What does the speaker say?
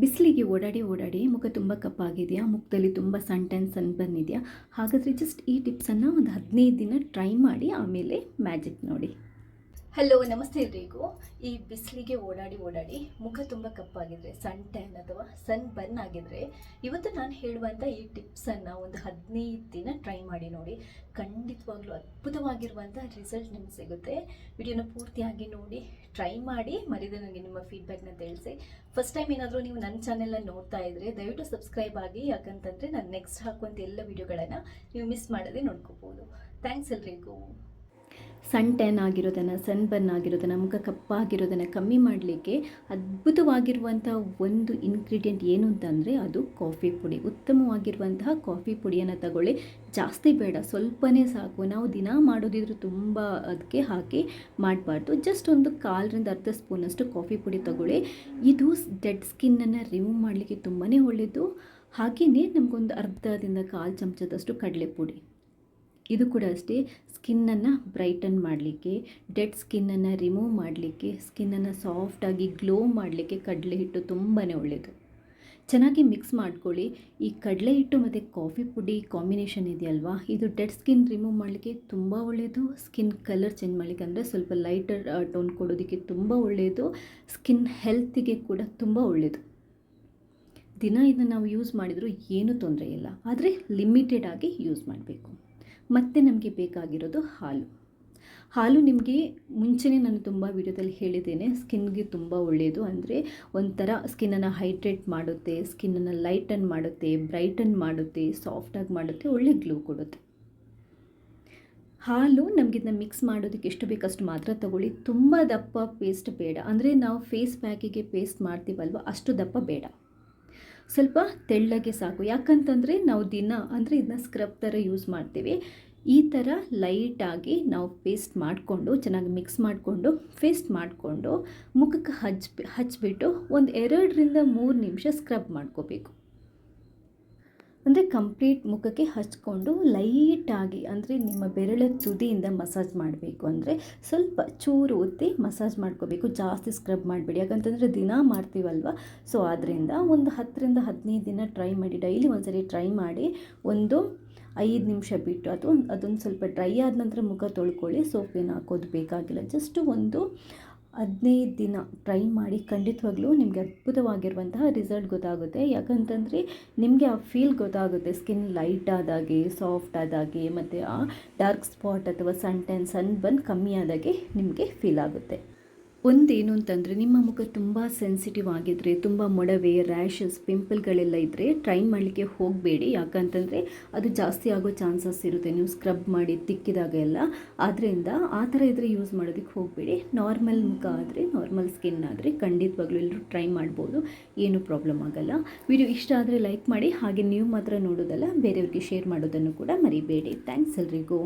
ಬಿಸಿಲಿಗೆ ಓಡಾಡಿ ಓಡಾಡಿ ಮುಖ ತುಂಬ ಕಪ್ಪಾಗಿದೆಯಾ? ಮುಖದಲ್ಲಿ ತುಂಬ ಸನ್ ಟೈನ್ ಸನ್ ಬಂದಿದೆಯಾ? ಹಾಗಾದರೆ ಜಸ್ಟ್ ಈ ಟಿಪ್ಸನ್ನು ಒಂದು ಹದಿನೈದು ದಿನ ಟ್ರೈ ಮಾಡಿ, ಆಮೇಲೆ ಮ್ಯಾಜಿಕ್ ನೋಡಿ. ಹಲೋ ನಮಸ್ತೆ ಎಲ್ರಿಗೂ ಈ ಬಿಸಿಲಿಗೆ ಓಡಾಡಿ ಓಡಾಡಿ ಮುಖ ತುಂಬ ಕಪ್ಪಾಗಿದ್ರೆ ಸನ್ ಟ್ಯಾನ್ ಅಥವಾ ಸನ್ ಬರ್ನ್ ಆಗಿದ್ರೆ, ಇವತ್ತು ನಾನು ಹೇಳುವಂಥ ಈ ಟಿಪ್ಸನ್ನು ಒಂದು ಹದಿನೈದು ದಿನ ಟ್ರೈ ಮಾಡಿ ನೋಡಿ. ಖಂಡಿತವಾಗ್ಲೂ ಅದ್ಭುತವಾಗಿರುವಂಥ ರಿಸಲ್ಟ್ ನಿಮ್ಗೆ ಸಿಗುತ್ತೆ. ವಿಡಿಯೋನ ಪೂರ್ತಿಯಾಗಿ ನೋಡಿ ಟ್ರೈ ಮಾಡಿ, ಮರಿದೆ ನನಗೆ ನಿಮ್ಮ ಫೀಡ್ಬ್ಯಾಕ್ನ ತಿಳಿಸಿ. ಫಸ್ಟ್ ಟೈಮ್ ಏನಾದರೂ ನೀವು ನನ್ನ ಚಾನೆಲ್ನ ನೋಡ್ತಾ ಇದ್ದರೆ ದಯವಿಟ್ಟು ಸಬ್ಸ್ಕ್ರೈಬ್ ಆಗಿ, ಯಾಕಂತಂದರೆ ನಾನು ನೆಕ್ಸ್ಟ್ ಹಾಕುವಂಥ ಎಲ್ಲ ವಿಡಿಯೋಗಳನ್ನು ನೀವು ಮಿಸ್ ಮಾಡದೆ ನೋಡ್ಕೋಬೋದು. ಥ್ಯಾಂಕ್ಸ್ ಎಲ್ರಿಗೂ. ಸನ್ ಟೆನ್ ಆಗಿರೋದನ್ನು ಸನ್ ಬರ್ನ್ ಆಗಿರೋದನ್ನು, ಮುಖ ಕಪ್ಪಾಗಿರೋದನ್ನು ಕಮ್ಮಿ ಮಾಡಲಿಕ್ಕೆ ಅದ್ಭುತವಾಗಿರುವಂಥ ಒಂದು ಇನ್ಗ್ರೀಡಿಯೆಂಟ್ ಏನು ಅಂತಂದರೆ ಅದು ಕಾಫಿ ಪುಡಿ. ಉತ್ತಮವಾಗಿರುವಂತಹ ಕಾಫಿ ಪುಡಿಯನ್ನು ತಗೊಳ್ಳಿ. ಜಾಸ್ತಿ ಬೇಡ, ಸ್ವಲ್ಪನೇ ಸಾಕು. ನಾವು ದಿನ ಮಾಡೋದಿದ್ರು ತುಂಬ ಅದಕ್ಕೆ ಹಾಕಿ ಮಾಡಬಾರ್ದು. ಜಸ್ಟ್ ಒಂದು ಕಾಲರಿಂದ ಅರ್ಧ ಸ್ಪೂನಷ್ಟು ಕಾಫಿ ಪುಡಿ ತಗೊಳ್ಳಿ. ಇದು ಡೆಡ್ ಸ್ಕಿನ್ನನ್ನು ರಿಮೂವ್ ಮಾಡಲಿಕ್ಕೆ ತುಂಬಾ ಒಳ್ಳೆಯದು ಹಾಗೆಯೇ ನಮಗೊಂದು ಅರ್ಧದಿಂದ ಕಾಲು ಚಮಚದಷ್ಟು ಕಡಲೆ ಪುಡಿ ಇದು ಕೂಡ ಅಷ್ಟೇ, ಸ್ಕಿನ್ನನ್ನು ಬ್ರೈಟನ್ ಮಾಡಲಿಕ್ಕೆ, ಡೆಡ್ ಸ್ಕಿನ್ನನ್ನು ರಿಮೂವ್ ಮಾಡಲಿಕ್ಕೆ, ಸ್ಕಿನ್ನನ್ನು ಸಾಫ್ಟಾಗಿ ಗ್ಲೋ ಮಾಡಲಿಕ್ಕೆ ಕಡಲೆ ಹಿಟ್ಟು ತುಂಬಾ ಒಳ್ಳೆಯದು ಚೆನ್ನಾಗಿ ಮಿಕ್ಸ್ ಮಾಡ್ಕೊಳ್ಳಿ. ಈ ಕಡಲೆ ಹಿಟ್ಟು ಮತ್ತು ಕಾಫಿ ಪುಡಿ ಕಾಂಬಿನೇಷನ್ ಇದೆಯಲ್ವಾ, ಇದು ಡೆಡ್ ಸ್ಕಿನ್ ರಿಮೂವ್ ಮಾಡಲಿಕ್ಕೆ ತುಂಬ ಒಳ್ಳೆಯದು ಸ್ಕಿನ್ ಕಲರ್ ಚೇಂಜ್ ಮಾಡಲಿಕ್ಕೆ ಅಂದರೆ ಸ್ವಲ್ಪ ಲೈಟರ್ ಟೋನ್ ಕೊಡೋದಕ್ಕೆ ತುಂಬ ಒಳ್ಳೆಯದು ಸ್ಕಿನ್ ಹೆಲ್ತಿಗೆ ಕೂಡ ತುಂಬ ಒಳ್ಳೆಯದು ದಿನ ಇದನ್ನು ನಾವು ಯೂಸ್ ಮಾಡಿದರೂ ಏನೂ ತೊಂದರೆ ಇಲ್ಲ, ಆದರೆ ಲಿಮಿಟೆಡ್ ಆಗಿ ಯೂಸ್ ಮಾಡಬೇಕು. ಮತ್ತು ನಮಗೆ ಬೇಕಾಗಿರೋದು ಹಾಲು. ಹಾಲು ನಿಮಗೆ ಮುಂಚೆನೇ ನಾನು ತುಂಬ ವಿಡಿಯೋದಲ್ಲಿ ಹೇಳಿದ್ದೇನೆ, ಸ್ಕಿನ್ಗೆ ತುಂಬ ಒಳ್ಳೆಯದು ಅಂದರೆ ಒಂಥರ ಸ್ಕಿನ್ನನ್ನು ಹೈಡ್ರೇಟ್ ಮಾಡುತ್ತೆ, ಸ್ಕಿನ್ನನ್ನು ಲೈಟನ್ ಮಾಡುತ್ತೆ, ಬ್ರೈಟನ್ ಮಾಡುತ್ತೆ ಸಾಫ್ಟಾಗಿ ಮಾಡುತ್ತೆ, ಒಳ್ಳೆ ಗ್ಲೋ ಕೊಡುತ್ತೆ. ಹಾಲು ನಮಗೆ ಇದನ್ನ ಮಿಕ್ಸ್ ಮಾಡೋದಕ್ಕೆ ಎಷ್ಟು ಬೇಕಷ್ಟು ಮಾತ್ರ ತಗೊಳ್ಳಿ. ತುಂಬ ದಪ್ಪ ಪೇಸ್ಟ್ ಬೇಡ. ಅಂದರೆ ನಾವು ಫೇಸ್ ಪ್ಯಾಕಿಗೆ ಪೇಸ್ಟ್ ಮಾಡ್ತೀವಲ್ವ, ಅಷ್ಟು ದಪ್ಪ ಬೇಡ. ಸ್ವಲ್ಪ ತೆಳ್ಳಗೆ ಸಾಕು. ಯಾಕಂತಂದರೆ ನಾವು ದಿನ, ಅಂದರೆ ಇದನ್ನ ಸ್ಕ್ರಬ್ ಥರ ಯೂಸ್ ಮಾಡ್ತೀವಿ. ಈ ಥರ ಲೈಟಾಗಿ ನಾವು ಪೇಸ್ಟ್ ಮಾಡಿಕೊಂಡು, ಚೆನ್ನಾಗಿ ಮಿಕ್ಸ್ ಮಾಡಿಕೊಂಡು ಪೇಸ್ಟ್ ಮಾಡಿಕೊಂಡು ಮುಖಕ್ಕೆ ಹಚ್ಚಿ ಹಚ್ಚಿಬಿಟ್ಟು ಒಂದು ಎರಡರಿಂದ ಮೂರು ನಿಮಿಷ ಸ್ಕ್ರಬ್ ಮಾಡ್ಕೋಬೇಕು. ಅಂದರೆ ಕಂಪ್ಲೀಟ್ ಮುಖಕ್ಕೆ ಹಚ್ಕೊಂಡು ಲೈಟಾಗಿ ಅಂದರೆ ನಿಮ್ಮ ಬೆರಳ ತುದಿಯಿಂದ ಮಸಾಜ್ ಮಾಡಬೇಕು ಅಂದರೆ ಸ್ವಲ್ಪ ಚೂರು ಒತ್ತಿ ಮಸಾಜ್ ಮಾಡ್ಕೋಬೇಕು. ಜಾಸ್ತಿ ಸ್ಕ್ರಬ್ ಮಾಡಬೇಡಿ. ಯಾಕಂತಂದರೆ ದಿನ ಮಾಡ್ತೀವಲ್ವ? ಸೊ ಆದ್ದರಿಂದ ಒಂದು ಹತ್ತರಿಂದ ಹದಿನೈದು ದಿನ ಟ್ರೈ ಮಾಡಿ ಡೈಲಿ ಒಂದ್ಸರಿ ಟ್ರೈ ಮಾಡಿ ಒಂದು ಐದು ನಿಮಿಷ ಬಿಟ್ಟು ಅಥವಾ ಅದೊಂದು ಸ್ವಲ್ಪ ಡ್ರೈ ಆದ ನಂತರ ಮುಖ ತೊಳ್ಕೊಳ್ಳಿ. ಸೋಪ್ ಏನು ಹಾಕೋದು ಬೇಕಾಗಿಲ್ಲ. ಜಸ್ಟ್ ಒಂದು ಹದಿನೈದು ದಿನ ಟ್ರೈ ಮಾಡಿ ಖಂಡಿತವಾಗ್ಲೂ ನಿಮಗೆ ಅದ್ಭುತವಾಗಿರುವಂತಹ ರಿಸಲ್ಟ್ ಗೊತ್ತಾಗುತ್ತೆ. ಯಾಕಂತಂದರೆ ನಿಮಗೆ ಆ ಫೀಲ್ ಗೊತ್ತಾಗುತ್ತೆ. ಸ್ಕಿನ್ ಲೈಟ್ ಆದಾಗೆ ಸಾಫ್ಟ್ ಆದಾಗೆ, ಮತ್ತು ಆ ಡಾರ್ಕ್ ಸ್ಪಾಟ್ ಅಥವಾ ಸನ್ ಟೆನ್ ಸನ್ ಬಂದು ಕಮ್ಮಿ ಆದಾಗೆ ನಿಮಗೆ ಫೀಲ್ ಆಗುತ್ತೆ. ಒಂದೇನು ಅಂತಂದರೆ ನಿಮ್ಮ ಮುಖ ತುಂಬ ಸೆನ್ಸಿಟಿವ್ ಆಗಿದ್ದರೆ ತುಂಬ ಮೊಡವೆ ರ್ಯಾಷಸ್ ಪಿಂಪಲ್ಗಳೆಲ್ಲ ಇದ್ದರೆ ಟ್ರೈ ಮಾಡಲಿಕ್ಕೆ ಹೋಗಬೇಡಿ. ಯಾಕಂತಂದರೆ ಅದು ಜಾಸ್ತಿ ಆಗೋ ಚಾನ್ಸಸ್ ಇರುತ್ತೆ. ನೀವು ಸ್ಕ್ರಬ್ ಮಾಡಿ ತಿಕ್ಕಿದಾಗ ಎಲ್ಲ ಆದ್ದರಿಂದ ಆ ಥರ ಇದ್ದರೆ ಯೂಸ್ ಮಾಡೋದಕ್ಕೆ ಹೋಗಬೇಡಿ. ನಾರ್ಮಲ್ ಮುಖ ಆದರೆ ನಾರ್ಮಲ್ ಸ್ಕಿನ್ ಆದರೆ ಖಂಡಿತವಾಗ್ಲೂ ಎಲ್ಲರೂ ಟ್ರೈ ಮಾಡ್ಬೋದು. ಏನೂ ಪ್ರಾಬ್ಲಮ್ ಆಗಲ್ಲ. ವಿಡಿಯೋ ಇಷ್ಟ ಆದರೆ ಲೈಕ್ ಮಾಡಿ. ಹಾಗೆ ನೀವು ಮಾತ್ರ ನೋಡೋದಲ್ಲ, ಬೇರೆಯವ್ರಿಗೆ ಶೇರ್ ಮಾಡೋದನ್ನು ಕೂಡ ಮರಿಬೇಡಿ. ಥ್ಯಾಂಕ್ಸ್ ಎಲ್ರಿಗೂ.